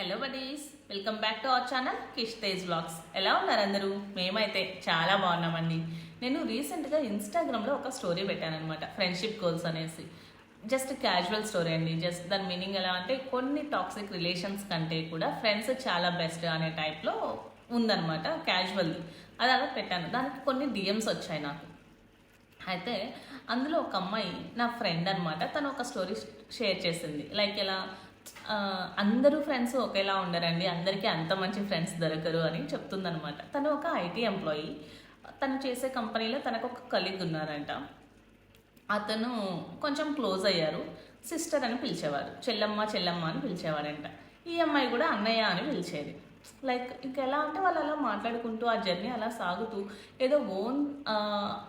Hello buddies welcome back to our channel Kish Tej vlogs ఎలా ఉన్నారు అందరూ? మేమైతే చాలా బాగున్నామండి. నేను రీసెంట్గా ఇన్స్టాగ్రామ్లో ఒక స్టోరీ పెట్టానమాట ఫ్రెండ్షిప్ గోల్స్ అనేసి. జస్ట్ క్యాజువల్ స్టోరీ అండి. జస్ట్ దాని మీనింగ్ ఎలా అంటే కొన్ని టాక్సిక్ రిలేషన్స్ కంటే కూడా ఫ్రెండ్స్ చాలా బెస్ట్ అనే టైప్లో ఉందన్నమాట క్యాజువల్ది అది అలా పెట్టాను. దానికి కొన్ని డిఎమ్స్ వచ్చాయి నాకు. అయితే అందులో ఒక అమ్మాయి నా ఫ్రెండ్ అనమాట తను ఒక స్టోరీ షేర్ చేసింది. లైక్ ఎలా? అందరూ ఫ్రెండ్స్ ఒకేలా ఉండరండి. అందరికీ అంత మంచి ఫ్రెండ్స్ దొరకరు అని చెప్తుందనమాట తను ఒక ఐటీ ఎంప్లాయీ తను చేసే కంపెనీలో తనకు ఒక కలీగ్ ఉన్నారంట. అతను కొంచెం క్లోజ్ అయ్యారు. సిస్టర్ అని పిలిచేవారు. చెల్లమ్మ చెల్లమ్మ అని పిలిచేవాడంట. ఈ అమ్మాయి కూడా అన్నయ్య అని పిలిచేది. లైక్ ఇంకెలా ఎలా అంటే వాళ్ళు అలా మాట్లాడుకుంటూ ఆ జర్నీ అలా సాగుతూ ఏదో ఓన్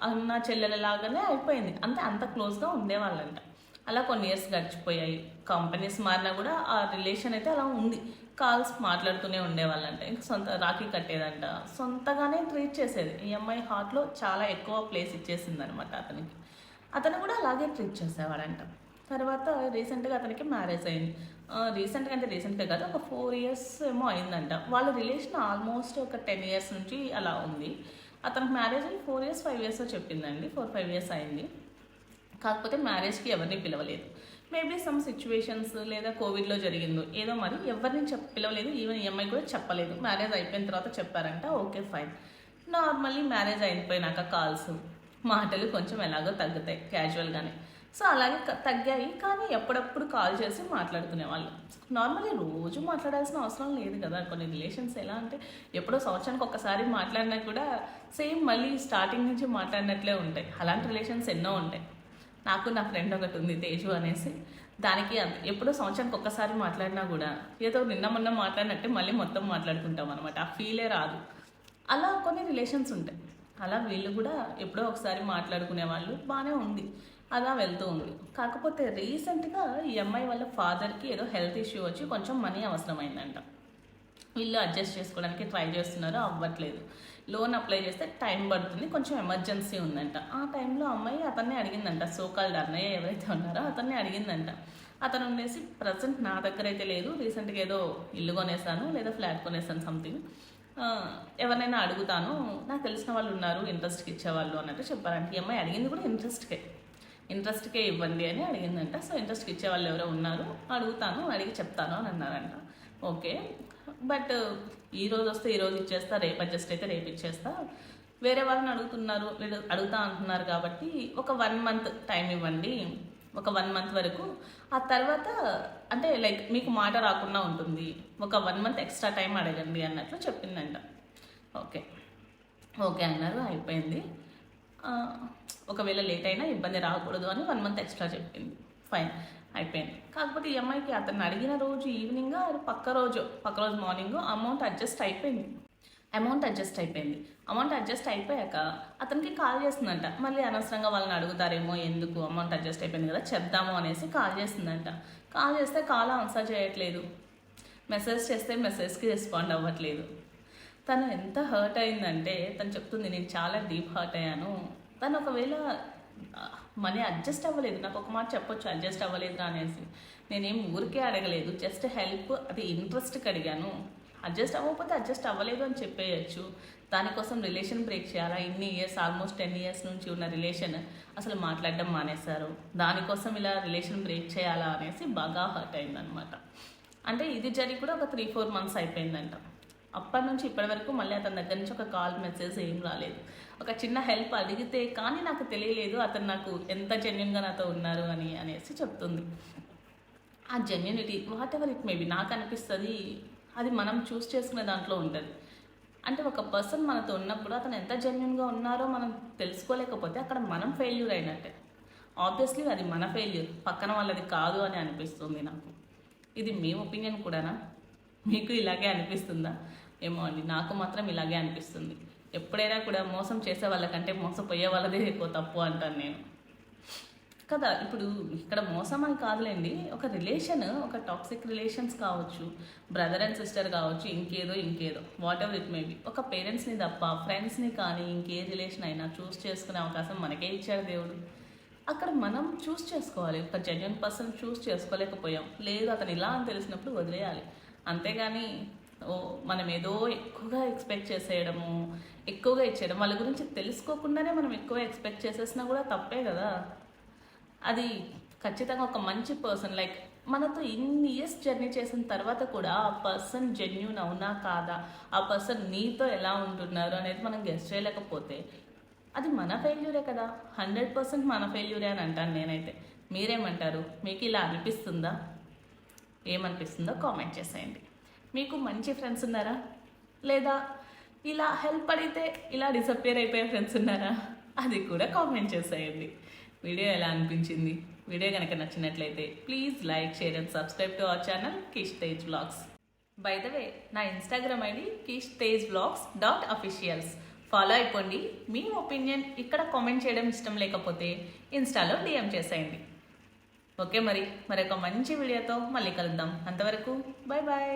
అన్న చెల్లెలలాగానే అయిపోయింది. అంతే అంత క్లోజ్గా ఉండేవాళ్ళంట. అలా కొన్ని ఇయర్స్ గడిచిపోయాయి. కంపెనీస్ మారినా కూడా ఆ రిలేషన్ అయితే అలా ఉంది. కాల్స్ మాట్లాడుతూనే ఉండేవాళ్ళంట. ఇంకా సొంత రాఖీ కట్టేదంట. సొంతగానే ట్రీట్ చేసేది. ఈ అమ్మాయి హార్ట్లో చాలా ఎక్కువ ప్లేస్ ఇచ్చేసింది అనమాట అతనికి. అతను కూడా అలాగే ట్రీట్ చేసేవాడంట. తర్వాత రీసెంట్గా అతనికి మ్యారేజ్ అయింది. రీసెంట్గా అంటే రీసెంట్గా కాదు ఒక ఫోర్ ఇయర్స్ ఏమో అయిందంట. వాళ్ళ రిలేషన్ ఆల్మోస్ట్ ఒక టెన్ ఇయర్స్ నుంచి అలా ఉంది. అతనికి మ్యారేజ్ అయ్యి ఫోర్ ఇయర్స్ ఫైవ్ ఇయర్స్ చెప్పిందండి. ఫోర్ ఫైవ్ ఇయర్స్ అయింది. కాకపోతే మ్యారేజ్కి ఎవరిని పిలవలేదు. మేబీ సమ్ సిచ్యువేషన్స్ లేదా కోవిడ్లో జరిగిందో ఏదో మరి ఎవరిని చెప్ పిలవలేదు. ఈవెన్ ఈఎంఐ కూడా చెప్పలేదు. మ్యారేజ్ అయిపోయిన తర్వాత చెప్పారంట ఓకే ఫైన్ నార్మల్లీ మ్యారేజ్ అయిపోయినాక కాల్స్ మాటలు కొంచెం ఎలాగో తగ్గుతాయి క్యాజువల్గానే సో అలాగే తగ్గాయి. కానీ ఎప్పుడప్పుడు కాల్ చేసి మాట్లాడుకునే వాళ్ళు నార్మల్లీ రోజు మాట్లాడాల్సిన అవసరం లేదు కదా. కొన్ని రిలేషన్స్ ఎలా అంటే ఎప్పుడో సంవత్సరానికి ఒక్కసారి మాట్లాడినా కూడా సేమ్ మళ్ళీ స్టార్టింగ్ నుంచి మాట్లాడినట్లే ఉంటాయి. అలాంటి రిలేషన్స్ ఎన్నో ఉంటాయి. నాకు నా ఫ్రెండ్ ఒకటి ఉంది తేజు అనేసి. దానికి ఎప్పుడో సంవత్సరానికి ఒక్కసారి మాట్లాడినా కూడా ఏదో నిన్న మొన్న మాట్లాడినట్టే మళ్ళీ మొత్తం మాట్లాడుకుంటాం అనమాట ఆ ఫీలే రాదు. అలా కొన్ని రిలేషన్స్ ఉంటాయి. అలా వీళ్ళు కూడా ఎప్పుడో ఒకసారి మాట్లాడుకునే వాళ్ళు బాగానే ఉంది. అలా వెళ్తూ ఉంది. కాకపోతే రీసెంట్గా ఈ అమ్మాయి వాళ్ళ ఫాదర్కి ఏదో హెల్త్ ఇష్యూ వచ్చి కొంచెం మనీ అవసరమైందంట. వీళ్ళు అడ్జస్ట్ చేసుకోవడానికి ట్రై చేస్తున్నారు అవ్వట్లేదు. లోన్ అప్లై చేస్తే టైం పడుతుంది కొంచెం ఎమర్జెన్సీ ఉందంట. ఆ టైంలో అమ్మాయి అతన్ని అడిగిందంట సోకాల్డ్ అన్నయ్య ఎవరైతే ఉన్నారో అతన్ని అడిగిందంట. అతను ఉండేసి ప్రజెంట్ నా దగ్గర అయితే లేదు రీసెంట్గా ఏదో ఇల్లు కొనేసాను లేదా ఫ్లాట్ కొనేసాను సంథింగ్. ఎవరినైనా అడుగుతాను నాకు తెలిసిన వాళ్ళు ఉన్నారు ఇంట్రెస్ట్కి ఇచ్చేవాళ్ళు అన్నట్టు చెప్పారంటే. ఈ అమ్మాయి అడిగింది కూడా ఇంట్రెస్ట్కే. ఇంట్రెస్ట్కే ఇవ్వండి అని అడిగిందంట. సో ఇంట్రెస్ట్కి ఇచ్చే వాళ్ళు ఎవరో ఉన్నారు అడుగుతాను అడిగి చెప్తాను అని అన్నారంట. ఓకే. బట్ ఈ రోజు వస్తే ఈ రోజు ఇచ్చేస్తా రేపు అడ్జస్ట్ అయితే రేపు ఇచ్చేస్తా. వేరే వాళ్ళని అడుగుతున్నారు అడుగుతా అంటున్నారు కాబట్టి ఒక వన్ మంత్ టైం ఇవ్వండి. ఒక వన్ మంత్ వరకు. ఆ తర్వాత అంటే లైక్ మీకు మాట రాకుండా ఉంటుంది. ఒక వన్ మంత్ ఎక్స్ట్రా టైం అడగండి అన్నట్లు చెప్పిందంట. ఓకే. ఓకే అన్నారు అయిపోయింది. ఒకవేళ లేట్ అయినా ఇబ్బంది రాకూడదు అని వన్ మంత్ ఎక్స్ట్రా చెప్పింది. ఫైన్ అయిపోయింది. కాకపోతే ఈ అమ్మాయికి అతను అడిగిన రోజు ఈవినింగ్ పక్క రోజు పక్క రోజు మార్నింగ్ అమౌంట్ అడ్జస్ట్ అయిపోయింది. అమౌంట్ అడ్జస్ట్ అయిపోయింది. అమౌంట్ అడ్జస్ట్ అయిపోయాక అతనికి కాల్ చేస్తుందంట. మళ్ళీ అనవసరంగా వాళ్ళని అడుగుతారేమో ఎందుకు అమౌంట్ అడ్జస్ట్ అయిపోయింది కదా చెప్దాము అనేసి కాల్ చేస్తుందంట. కాల్ చేస్తే కాల్ ఆన్సర్ చేయట్లేదు. మెసేజ్ చేస్తే మెసేజ్కి రెస్పాండ్ అవ్వట్లేదు. తను ఎంత హర్ట్ అయిందంటే తను చెప్తుంది నేను చాలా డీప్ హర్ట్ అయ్యాను. తను ఒకవేళ మనీ అడ్జస్ట్ అవ్వలేదు. నాకు ఒక మాట చెప్పొచ్చు అడ్జస్ట్ అవ్వలేదు అనేసి. నేనేం ఊరికే అడగలేదు. జస్ట్ హెల్ప్ అది ఇంట్రెస్ట్కి అడిగాను అడ్జస్ట్ అవ్వకపోతే అడ్జస్ట్ అవ్వలేదు అని చెప్పేయచ్చు. దానికోసం రిలేషన్ బ్రేక్ చేయాలా? ఇన్ని ఇయర్స్ ఆల్మోస్ట్ టెన్ ఇయర్స్ నుంచి ఉన్న రిలేషన్ అసలు మాట్లాడడం మానేశారు. దానికోసం ఇలా రిలేషన్ బ్రేక్ చేయాలా అనేసి బాగా హర్ట్ అయిందనమాట అంటే ఇది జరిగి కూడా ఒక త్రీ ఫోర్ మంత్స్ అయిపోయిందంట. అప్పటి నుంచి ఇప్పటి వరకు మళ్ళీ అతని దగ్గర నుంచి ఒక కాల్ మెసేజ్ ఏం రాలేదు. ఒక చిన్న హెల్ప్ అడిగితే కానీ నాకు తెలియలేదు అతను నాకు ఎంత జెన్యున్గా నాతో ఉన్నారు అని అనేసి చెప్తుంది. ఆ genuinity whatever it maybe నాకు అనిపిస్తుంది అది మనం చూస్ చేసుకునే దాంట్లో ఉంటుంది. అంటే ఒక పర్సన్ మనతో ఉన్నప్పుడు అతను ఎంత జెన్యున్గా ఉన్నారో మనం తెలుసుకోలేకపోతే అక్కడ మనం ఫెయిల్యూర్ అయినట్టే. ఆబ్వియస్లీ అది మన ఫెయిల్యూర్ పక్కన వాళ్ళది కాదు అని అనిపిస్తుంది నాకు. ఇది మీ ఒపీనియన్ కూడానా? మీకు ఇలాగే అనిపిస్తుందా? ఏమో అండి నాకు మాత్రం ఇలాగే అనిపిస్తుంది. ఎప్పుడైనా కూడా మోసం చేసే వాళ్ళకంటే మోసపోయే వాళ్ళదే ఎక్కువ తప్పు అంటాను నేను. కదా ఇప్పుడు ఇక్కడ మోసం అని కాదులేండి ఒక రిలేషన్ ఒక టాక్సిక్ రిలేషన్స్ కావచ్చు బ్రదర్ అండ్ సిస్టర్ కావచ్చు ఇంకేదో ఇంకేదో whatever it may be. ఒక పేరెంట్స్ని తప్ప ఫ్రెండ్స్ని కానీ ఇంకే రిలేషన్ అయినా చూస్ చేసుకునే అవకాశం మనకే ఇచ్చాడు దేవుడు. అక్కడ మనం చూస్ చేసుకోవాలి ఒక జెన్యున్ పర్సన్ చూస్ చేసుకోలేకపోయాం లేదు అతను ఇలా అని తెలిసినప్పుడు వదిలేయాలి. అంతేగాని మనం ఏదో ఎక్కువగా ఎక్స్పెక్ట్ చేసేయడము ఎక్కువగా ఇచ్చేయడం వాళ్ళ గురించి తెలుసుకోకుండానే మనం ఎక్కువ ఎక్స్పెక్ట్ చేసేసినా కూడా తప్పే కదా. అది ఖచ్చితంగా ఒక మంచి పర్సన్ లైక్ మనతో ఇన్ని ఇయర్స్ జర్నీ చేసిన తర్వాత కూడా ఆ పర్సన్ జెన్యున్ అవునా కాదా ఆ పర్సన్ నీతో ఎలా ఉంటున్నారు అనేది మనం గెస్ట్ చేయలేకపోతే అది మన ఫెయిల్యూరే కదా. హండ్రెడ్ పర్సెంట్ మన ఫెయిల్యూరే అని అంటాను నేనైతే. మీరేమంటారు? మీకు ఇలా అనిపిస్తుందా? ఏమనిపిస్తుందో కామెంట్ చేసేయండి. మీకు మంచి ఫ్రెండ్స్ ఉన్నారా? లేదా ఇలా హెల్ప్ అడిగితే ఇలా డిసప్పియర్ అయిపోయే ఫ్రెండ్స్ ఉన్నారా? అది కూడా కామెంట్ చేసేయండి. వీడియో ఎలా అనిపించింది? వీడియో కనుక నచ్చినట్లయితే please like share and subscribe to our channel Kish Tej vlogs by the way నా Instagram ID Kish Tej vlogs dot officials follow అయిపోండి. మీ ఒపీనియన్ ఇక్కడ కామెంట్ చేయడం ఇష్టం లేకపోతే ఇన్స్టాలో డిఎం చేసేయండి. ఓకే మరి మరొక మంచి వీడియోతో మళ్ళీ కలుద్దాం. అంతవరకు బాయ్ బాయ్